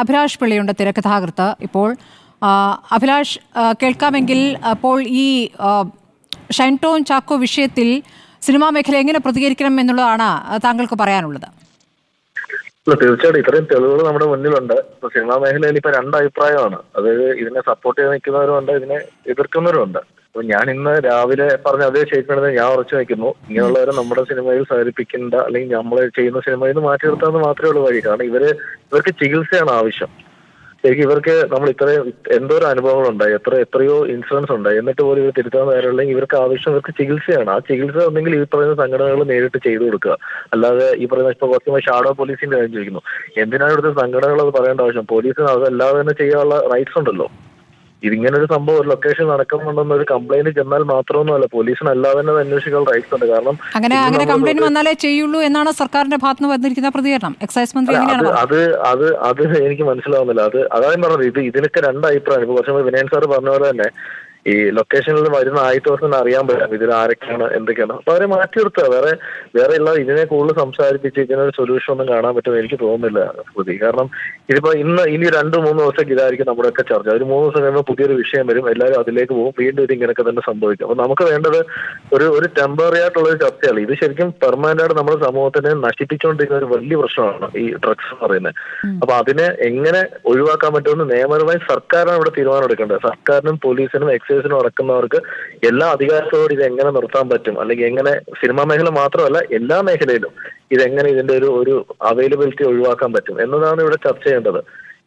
അഭിലാഷ് പിള്ളയുണ്ട് തിരക്കഥാകൃത്ത് ഇപ്പോൾ അഭിലാഷ് കേൾക്കാമെങ്കിൽ അപ്പോൾ ഈ ഷൈൻടോൺ ഷൈൻ ടോൺ ചാക്കോ വിഷയത്തിൽ സിനിമാ മേഖല എങ്ങനെ പ്രതികരിക്കണം എന്നുള്ളതാണ് താങ്കൾക്ക് പറയാനുള്ളത്. തീർച്ചയായിട്ടും ഇത്രയും തെളിവുകൾ നമ്മുടെ മുന്നിലുണ്ട്. ഇപ്പൊ സിനിമാ മേഖലയിൽ ഇപ്പൊ രണ്ട് അഭിപ്രായമാണ്. അതായത് ഇതിനെ സപ്പോർട്ട് ചെയ്ത് നിൽക്കുന്നവരുണ്ട് ഇതിനെ എതിർക്കുന്നവരുണ്ട് അപ്പൊ ഞാൻ ഇന്ന് രാവിലെ പറഞ്ഞ അതേ സ്റ്റേറ്റ്മെന്റ് ഞാൻ ഉറച്ചു നിൽക്കുന്നു ഇങ്ങനെയുള്ളവരെ നമ്മുടെ സിനിമയിൽ സഹകരിപ്പിക്കേണ്ട അല്ലെങ്കിൽ നമ്മൾ ചെയ്യുന്ന സിനിമയിൽ നിന്ന് മാറ്റി നിർത്താന്ന് മാത്രമേ ഉള്ളൂ വഴി. കാരണം ഇവർ ഇവർക്ക് ചികിത്സയാണ് ആവശ്യം. ശരിക്കും ഇവർക്ക് നമ്മൾ ഇത്രയും എന്തോരം അനുഭവങ്ങളുണ്ടായി എത്ര എത്രയോ ഇൻഷുറൻസ് ഉണ്ടായി. എന്നിട്ട് പോലും ഇവർ തിരുത്താൻ നേരമുണ്ടെങ്കിൽ ഇവർക്ക് ആവശ്യം ഇവർക്ക് ചികിത്സയാണ്. ആ ചികിത്സ ഉണ്ടെങ്കിൽ ഈ പറയുന്ന സംഘടനകൾ നേരിട്ട് ചെയ്തു കൊടുക്കുക. അല്ലാതെ ഈ പറയുന്ന ഇപ്പൊ കുറച്ച് ഷാഡോ പോലീസിന്റെ കാര്യം ചോദിക്കുന്നു. എന്തിനാണ് ഇവിടുത്തെ സംഘടനകൾ അത് പറയേണ്ട ആവശ്യം? പോലീസിന് അതല്ലാതെ തന്നെ ചെയ്യാനുള്ള റൈറ്റ്സ് ഉണ്ടല്ലോ. ഇതിങ്ങനെ ഒരു സംഭവം ഒരു ലൊക്കേഷൻ നടക്കുന്നുണ്ടെന്ന് ഒരു കംപ്ലൈന്റ് ചെന്നാൽ മാത്രമൊന്നുമല്ല. പോലീസിന് അല്ലാതെ തന്നെ അന്വേഷിക്കാൻ റൈറ്റ്സ് ഉണ്ട്. കാരണം അങ്ങനെ അങ്ങനെ കംപ്ലൈന്റ് വന്നാലേ ചെയ്യുള്ളൂ എന്നാണ് സർക്കാരിന്റെ ഭാഗത്ത് നിന്ന് വന്നിരിക്കുന്ന പ്രതികരണം. എക്സൈസ് മന്ത്രി അത് അത് അത് എനിക്ക് മനസ്സിലാവുന്നില്ല. അത് അതായത് പറഞ്ഞത്. ഇത് ഇതിനൊക്കെ രണ്ട് അഭിപ്രായം. ഇപ്പൊ കുറച്ച് വിനയൻ സാർ പറഞ്ഞ പോലെ തന്നെ ഈ ലൊക്കേഷനിൽ വരുന്ന ദിവസം അറിയാൻ പറ്റും ഇതിൽ ആരൊക്കെയാണ് എന്തൊക്കെയാണ്. അപ്പൊ അവരെ മാറ്റി നിർത്തുക. വേറെ വേറെ ഉള്ള ഇതിനെ കൂടുതൽ സംസാരിപ്പിച്ച് ഇതിനൊരു സൊല്യൂഷൻ ഒന്നും കാണാൻ പറ്റുമെന്ന് എനിക്ക് തോന്നുന്നില്ല സ്മൃതി കാരണം ഇതിപ്പോ ഇന്ന് ഇനി രണ്ട് മൂന്ന് ദിവസത്തേക്ക് ഇതായിരിക്കും നമ്മുടെയൊക്കെ ചർച്ച. ഒരു മൂന്ന് ദിവസം കഴിയുമ്പോൾ പുതിയൊരു വിഷയം വരും. എല്ലാവരും അതിലേക്ക് പോകും. വീണ്ടും ഇത് ഇങ്ങനെയൊക്കെ തന്നെ സംഭവിക്കും. അപ്പൊ നമുക്ക് വേണ്ടത് ഒരു ഒരു ടെമ്പററി ആയിട്ടുള്ള ഒരു ചർച്ചയാണ്. ഇത് ശരിക്കും പെർമനന്റ് ആയിട്ട് നമ്മുടെ സമൂഹത്തിനെ നശിപ്പിച്ചുകൊണ്ടിരിക്കുന്ന ഒരു വലിയ പ്രശ്നമാണ് ഈ ഡ്രഗ്സ് എന്ന് പറയുന്നത്. അപ്പൊ അതിനെ എങ്ങനെ ഒഴിവാക്കാൻ പറ്റുമെന്ന് നിയമപരമായി സർക്കാരാണ് ഇവിടെ തീരുമാനം എടുക്കേണ്ടത് സർക്കാരിനും പോലീസിനും എക്സൈസിനും അടക്കുന്നവർക്ക് എല്ലാ അധികാരത്തോടും ഇത് എങ്ങനെ നിർത്താൻ പറ്റും? അല്ലെങ്കിൽ എങ്ങനെ സിനിമാ മേഖല മാത്രമല്ല എല്ലാ മേഖലയിലും ഇതെങ്ങനെ ഇതിന്റെ ഒരു ഒരു അവൈലബിലിറ്റി ഒഴിവാക്കാൻ പറ്റും എന്നതാണ് ഇവിടെ ചർച്ച ചെയ്യേണ്ടത്.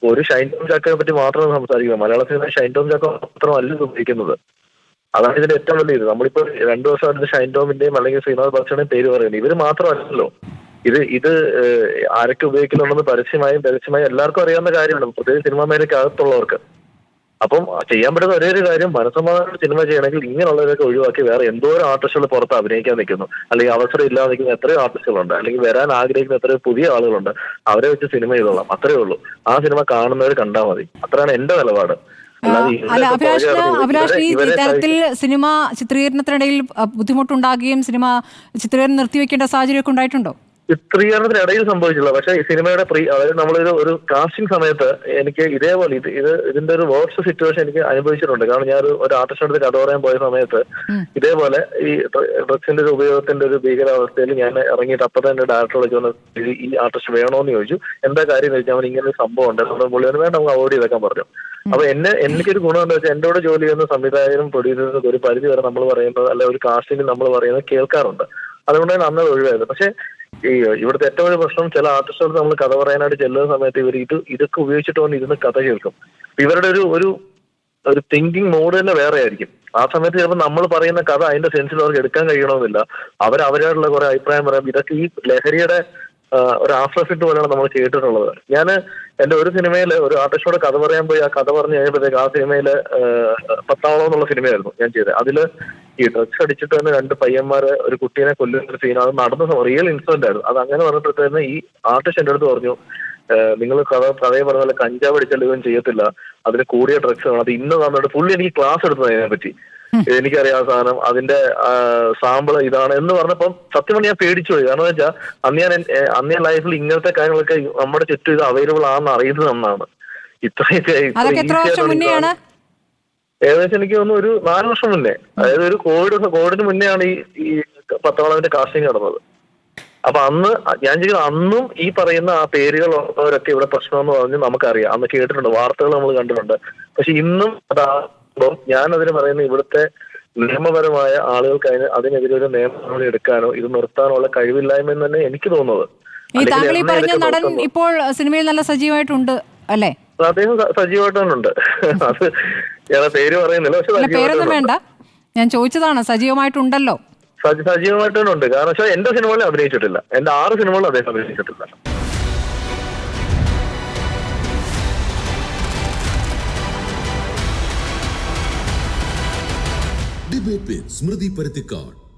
ഒരു ഷൈൻ ടോം ചാക്കയെ പറ്റി മാത്രം സംസാരിക്കുന്നത് മലയാള സിനിമ ഷൈൻ ടോം ചാക്ക മാത്രമല്ല ഉപയോഗിക്കുന്നത്. അതാണ് ഇതിന്റെ ഏറ്റവും വലിയ ഇത്. നമ്മളിപ്പോ രണ്ടു ദിവസമായിട്ട് ഷൈൻ ടോമിന്റെയും അല്ലെങ്കിൽ ശ്രീനാഥ് ബച്ചയുടെയും പേര് പറയുന്നത് ഇവർ മാത്രമല്ലല്ലോ. ഇത് ഇത് ആരൊക്കെ ഉപയോഗിക്കുന്നുണ്ടെന്ന് പരസ്യമായും പരസ്യമായും എല്ലാവർക്കും അറിയാവുന്ന കാര്യമാണ്. പ്രത്യേകിച്ച് സിനിമാ മേഖലയ്ക്ക് അകത്തുള്ളവർക്ക് അപ്പം ചെയ്യാൻ പറ്റുന്ന ഒരേ ഒരു കാര്യം മനസ്സമാധാനം സിനിമ ചെയ്യണമെങ്കിൽ ഇങ്ങനെയുള്ളവരൊക്കെ ഒഴിവാക്കി വേറെ എന്തോരം ആർട്ടിസ്റ്റുകൾ പുറത്ത് അഭിനയിക്കാൻ നിൽക്കുന്നു. അല്ലെങ്കിൽ അവസരം ഇല്ലാതെ നിൽക്കുന്ന എത്രയോ ആർട്ടിസ്റ്റുകളുണ്ട്. അല്ലെങ്കിൽ വരാൻ ആഗ്രഹിക്കുന്ന എത്രയോ പുതിയ ആളുകളുണ്ട്. അവരെ വെച്ച് സിനിമ ചെയ്തോളാം. അത്രേ ഉള്ളൂ. ആ സിനിമ കാണുന്നവർ കണ്ടാൽ മതി. അത്രയാണ് എന്റെ നിലപാട്. അല്ല അഭിലാഷിന് അഭിലാഷ് ഈ തരത്തിൽ സിനിമ ചിത്രീകരണത്തിനിടയിൽ ബുദ്ധിമുട്ടുണ്ടാകുകയും സിനിമ ചിത്രീകരണം നിർത്തിവെക്കേണ്ട സാഹചര്യമൊക്കെ ഉണ്ടായിട്ടുണ്ടോ? ചിത്രീകരണത്തിനിടയിൽ സംഭവിച്ചില്ല പക്ഷെ ഈ സിനിമയുടെ പ്രീ അതായത് നമ്മളൊരു ഒരു കാസ്റ്റിംഗ് സമയത്ത് എനിക്ക് ഇതേപോലെ ഇത് ഇത് ഇതിന്റെ ഒരു വേർഡ്സ് സിറ്റുവേഷൻ എനിക്ക് അനുഭവിച്ചിട്ടുണ്ട്. കാരണം ഞാൻ ഒരു ഒരു ആർട്ടിസ്റ്റ് അടുത്ത് കഥ പറയാൻ പോയ സമയത്ത് ഇതേപോലെ ഈ ഡ്രഗ്സിന്റെ ഒരു ഉപയോഗത്തിന്റെ ഒരു ഭീകരാവസ്ഥയിൽ ഞാൻ ഇറങ്ങിയിട്ട് അപ്പൊ തന്നെ ഡയറക്ടർ വിളിച്ചു വന്ന് ഈ ആർട്ടിസ്റ്റ് വേണോന്ന് ചോദിച്ചു. എന്താ കാര്യം എന്ന് വെച്ചാൽ അവൻ ഇങ്ങനെ ഒരു സംഭവം ഉണ്ട്. നമ്മുടെ പുള്ളി വേണ്ട നമുക്ക് അവോയ്ഡ് ചെയ്തേക്കാൻ പറഞ്ഞു. അപ്പൊ എന്നെ എനിക്കൊരു ഗുണം എന്താ വെച്ചാൽ എന്റെ കൂടെ ജോലി ചെയ്യുന്ന സംവിധായകരും പ്രൊഡ്യൂസേഴ്സും ഒരു പരിധി വരെ നമ്മൾ പറയുന്നത് അല്ലെ ഒരു കാസ്റ്റിംഗ് നമ്മൾ പറയുന്നത് കേൾക്കാറുണ്ട്. അതുകൊണ്ട് തന്നെ അന്ന് ഒഴിവായത്. പക്ഷെ ഈ ഇവിടുത്തെ ഏറ്റവും വലിയ പ്രശ്നം ചില ആർട്ടിസ്റ്റുകൾ നമ്മൾ കഥ പറയാനായിട്ട് ചെല്ലുന്ന സമയത്ത് ഇവർ ഇത് ഇതൊക്കെ ഉപയോഗിച്ചിട്ട് വന്ന് ഇരുന്ന് കഥ കേൾക്കും. ഇവരുടെ ഒരു ഒരു ഒരു തിങ്കിങ് മോഡ് തന്നെ വേറെ ആയിരിക്കും. ആ സമയത്ത് ചിലപ്പോൾ നമ്മൾ പറയുന്ന കഥ അതിന്റെ സെൻസിൽ അവർക്ക് എടുക്കാൻ കഴിയണമെന്നില്ല. അവർ അവരായിട്ടുള്ള കുറെ അഭിപ്രായം പറയാം. ഇതൊക്കെ ഈ ലഹരിയുടെ ഒരു എഫക്ട് പോലെയാണ് നമ്മൾ കേട്ടിട്ടുള്ളത്. ഞാൻ എന്റെ ഒരു സിനിമയിൽ ഒരു ആർട്ടിസ്റ്റോട് കഥ പറയാൻ പോയി. ആ കഥ പറഞ്ഞു കഴിഞ്ഞപ്പോഴത്തേക്ക് ആ സിനിമയിൽ പത്താവളം എന്നുള്ള സിനിമയായിരുന്നു ഞാൻ ചെയ്തത്. അതിൽ ഈ ഡ്രഗ്സ് അടിച്ചിട്ട് തന്നെ രണ്ട് പയ്യന്മാരെ ഒരു കുട്ടീനെ കൊല്ലുന്ന ഒരു സീൻ അത് നടന്ന റിയൽ ഇൻസിഡന്റ് ആയിരുന്നു. അത് അങ്ങനെ പറഞ്ഞപ്പോഴത്തേന് ഈ ആർട്ടിസ്റ്റ് എന്റെ അടുത്ത് പറഞ്ഞു നിങ്ങൾ കഥ കഥയെ പറഞ്ഞ പോലെ കഞ്ചാവ് അടിച്ചെടുക്കുകയും ചെയ്യത്തില്ല. അതിന് കൂടിയ ഡ്രഗ്സ് ആണ് അത് ഇന്ന് തന്നിട്ട് പുള്ളി എനിക്ക് ക്ലാസ് എടുത്തത് അതിനെ പറ്റി. എനിക്കറിയാം സാധനം. അതിന്റെ സാമ്പിൾ ഇതാണ്. എന്ന് പറഞ്ഞപ്പം സത്യം പറഞ്ഞാൽ ഞാൻ പേടിച്ചു പോയി. കാരണം വെച്ചാൽ അന്ന് ഞാൻ അന്ന് ഞാൻ ലൈഫിൽ ഇങ്ങനത്തെ കാര്യങ്ങളൊക്കെ നമ്മുടെ ചുറ്റും ഇത് അവൈലബിൾ ആണെന്ന് അറിയുന്നത് നന്നാണ്. ഇത്രയൊക്കെ ഏകദേശം എനിക്ക് തോന്നുന്നു ഒരു നാല് വർഷം മുന്നേ അതായത് ഒരു കോവിഡ് കോവിഡിന് മുന്നെയാണ് ഈ ഈ പത്തവളവിന്റെ കാസ്റ്റിംഗ് നടന്നത്. അപ്പൊ അന്ന് ഞാൻ ചെയ്യുന്നത് അന്നും ഈ പറയുന്ന ആ പേരുകൾ ഉള്ളവരൊക്കെ ഇവിടെ പ്രശ്നമെന്ന് പറഞ്ഞ് നമുക്കറിയാം. അന്ന് കേട്ടിട്ടുണ്ട് വാർത്തകൾ നമ്മൾ കണ്ടിട്ടുണ്ട്. പക്ഷെ ഇന്നും അതാകുമ്പോൾ ഞാൻ അതിന് പറയുന്ന ഇവിടുത്തെ നിയമപരമായ ആളുകൾക്ക് അതിന് അതിനെതിരെ ഒരു നിയമനടപടി എടുക്കാനോ ഇത് നിർത്താനോ ഉള്ള കഴിവില്ലായ്മ എന്ന് തന്നെ എനിക്ക് തോന്നുന്നത്. ഈ താങ്കൾ ഈ പറഞ്ഞ നടൻ ഇപ്പോൾ സിനിമയിൽ നല്ല സജീവമായിട്ടുണ്ട് അല്ലേ? അദ്ദേഹം സജീവമായിട്ട് തന്നെ ഉണ്ട് അത് ഞാൻ പേര് പറയുന്നില്ല. പക്ഷെ പേരൊന്നും വേണ്ട. ഞാൻ ചോദിച്ചതാണ് സജീവമായിട്ടുണ്ടല്ലോ. സജ- സജീവമായിട്ട് തന്നെ ഉണ്ട് കാരണം പക്ഷേ എന്റെ സിനിമകളിൽ അഭിനയിച്ചിട്ടില്ല. എന്റെ ആറ് സിനിമകളിൽ അദ്ദേഹം അഭിനയിച്ചിട്ടില്ല. ഡിബേറ്റ് സ്മൃതി പരുത്തിക്കാട്